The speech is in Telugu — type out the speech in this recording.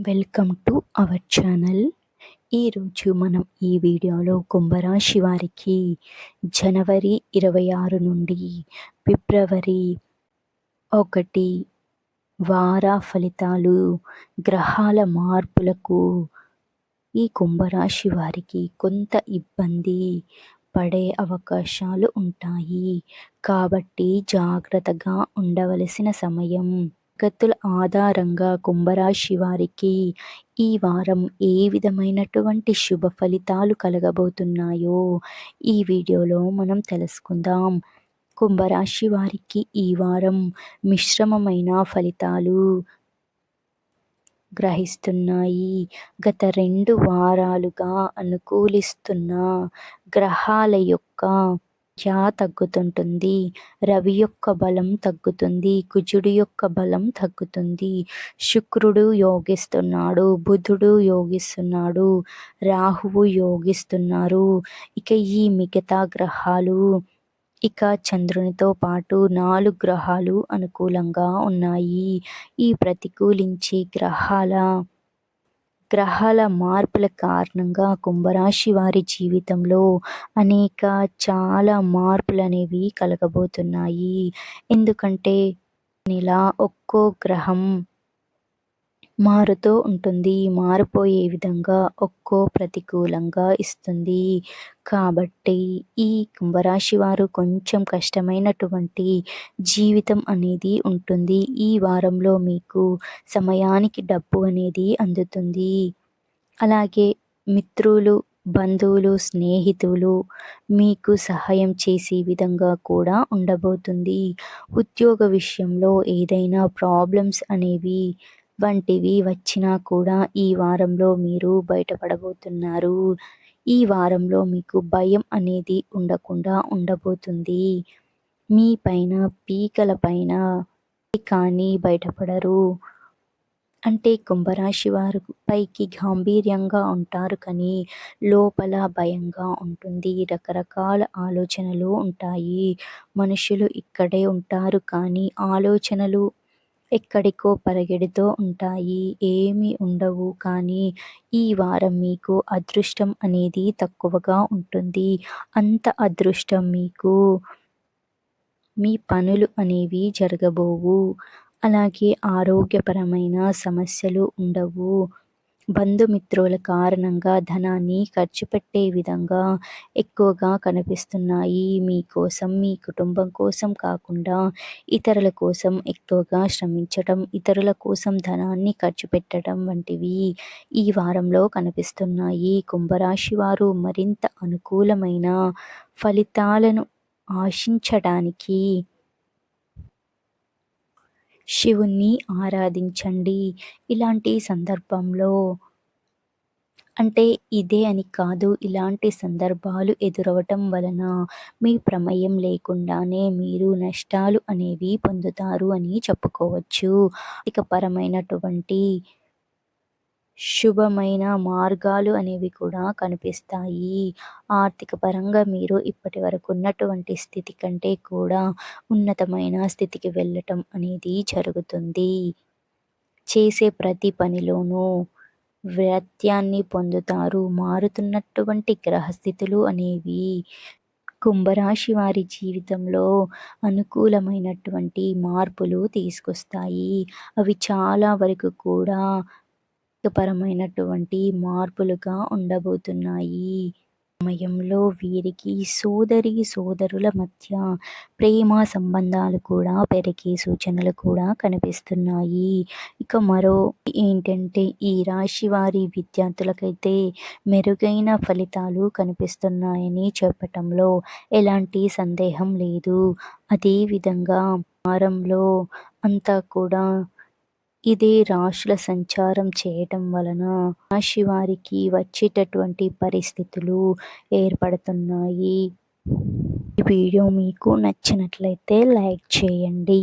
వెల్కమ్ టు అవర్ ఛానల్ ఈరోజు మనం ఈ వీడియోలో కుంభరాశి వారికి జనవరి ఇరవై ఆరు నుండి ఫిబ్రవరి ఒకటి వార ఫలితాలు గ్రహాల మార్పులకు ఈ కుంభరాశి వారికి కొంత ఇబ్బంది పడే అవకాశాలు ఉంటాయి. కాబట్టి జాగ్రత్తగా ఉండవలసిన సమయం గతుల ఆధారంగా కుంభరాశి వారికి ఈ వారం ఏ విధమైనటువంటి శుభ ఫలితాలు కలగబోతున్నాయో ఈ వీడియోలో మనం తెలుసుకుందాం. కుంభరాశి వారికి ఈ వారం మిశ్రమమైన ఫలితాలు గ్రహిస్తున్నాయి. గత రెండు వారాలుగా అనుకూలిస్తున్న గ్రహాల యొక్క సంఖ్య తగ్గుతుంటుంది. రవి యొక్క బలం తగ్గుతుంది. కుజుడు యొక్క బలం తగ్గుతుంది. శుక్రుడు యోగిస్తున్నాడు. బుధుడు యోగిస్తున్నాడు. రాహువు యోగిస్తున్నారు. ఇక ఈ మిగతా గ్రహాలు ఇక చంద్రునితో పాటు నాలుగు గ్రహాలు అనుకూలంగా ఉన్నాయి. ఈ ప్రతికూలించే గ్రహాల గ్రహాల మార్పుల కారణంగా కుంభరాశి వారి జీవితంలో అనేక చాలా మార్పులు అనేవి కలగబోతున్నాయి. ఎందుకంటే ఇలా ఒక్కో గ్రహం మారుతూ ఉంటుంది. మారిపోయే విధంగా ఒక్కో ప్రతికూలంగా ఇస్తుంది. కాబట్టి ఈ కుంభరాశి వారు కొంచెం కష్టమైనటువంటి జీవితం అనేది ఉంటుంది. ఈ వారంలో మీకు సమయానికి డబ్బు అనేది అందుతుంది. అలాగే మిత్రులు బంధువులు స్నేహితులు మీకు సహాయం చేసే విధంగా కూడా ఉండబోతుంది. ఉద్యోగ విషయంలో ఏదైనా ప్రాబ్లమ్స్ అనేవి వంటివి వచ్చినా కూడా ఈ వారంలో మీరు బయటపడబోతున్నారు. ఈ వారంలో మీకు భయం అనేది ఉండకుండా ఉండబోతుంది. మీ పైన పీకల పైన కానీ బయటపడరు. అంటే కుంభరాశి వారు పైకి గాంభీర్యంగా ఉంటారు కానీ లోపల భయంగా ఉంటుంది. రకరకాల ఆలోచనలు ఉంటాయి. మనుషులు ఇక్కడే ఉంటారు కానీ ఆలోచనలు ఎక్కడికో పరిగెడుతూ ఉంటాయి. ఏమీ ఉండవు. కానీ ఈ వారం మీకు అదృష్టం అనేది తక్కువగా ఉంటుంది. అంత అదృష్టం మీకు మీ పనులు అనేవి జరగబోవు. అలాగే ఆరోగ్యపరమైన సమస్యలు ఉండవు. బంధుమిత్రుల కారణంగా ధనాన్ని ఖర్చు పెట్టే విధంగా ఎక్కువగా కనిపిస్తున్నాయి. మీకోసం మీ కుటుంబం కోసం కాకుండా ఇతరుల కోసం ఎక్కువగా శ్రమించటం ఇతరుల కోసం ధనాన్ని ఖర్చు పెట్టడం వంటివి ఈ వారంలో కనిపిస్తున్నాయి. కుంభరాశి వారు మరింత అనుకూలమైన ఫలితాలను ఆశించడానికి శివుణ్ణి ఆరాధించండి. ఇలాంటి సందర్భంలో అంటే ఇదే అని కాదు ఇలాంటి సందర్భాలు ఎదురవటం వలన మీ ప్రమేయం లేకుండానే మీరు నష్టాలు అనేవి పొందుతారు అని చెప్పుకోవచ్చు. ఇక పరమైనటువంటి శుభమైన మార్గాలు అనేవి కూడా కనిపిస్తాయి. ఆర్థిక పరంగా మీరు ఇప్పటి వరకు ఉన్నటువంటి స్థితి కంటే కూడా ఉన్నతమైన స్థితికి వెళ్ళటం అనేది జరుగుతుంది. చేసే ప్రతి పనిలోనూ వ్యత్యాన్ని పొందుతారు. మారుతున్నటువంటి గ్రహస్థితులు అనేవి కుంభరాశి వారి జీవితంలో అనుకూలమైనటువంటి మార్పులు తీసుకొస్తాయి. అవి చాలా వరకు కూడా పరమైనటువంటి మార్పులుగా ఉండబోతున్నాయి. సమయంలో వీరికి సోదరి సోదరుల మధ్య ప్రేమ సంబంధాలు కూడా పెరిగే సూచనలు కూడా కనిపిస్తున్నాయి. ఇక మరో ఏంటంటే ఈ రాశి వారి విద్యార్థులకైతే మెరుగైన ఫలితాలు కనిపిస్తున్నాయని చెప్పటంలో ఎలాంటి సందేహం లేదు. అదేవిధంగా వారంలో అంతా కూడా ఇది రాశుల సంచారం చేయటం వలన రాశి వారికి వచ్చేటటువంటి పరిస్థితులు ఏర్పడుతున్నాయి. ఈ వీడియో మీకు నచ్చినట్లయితే లైక్ చేయండి.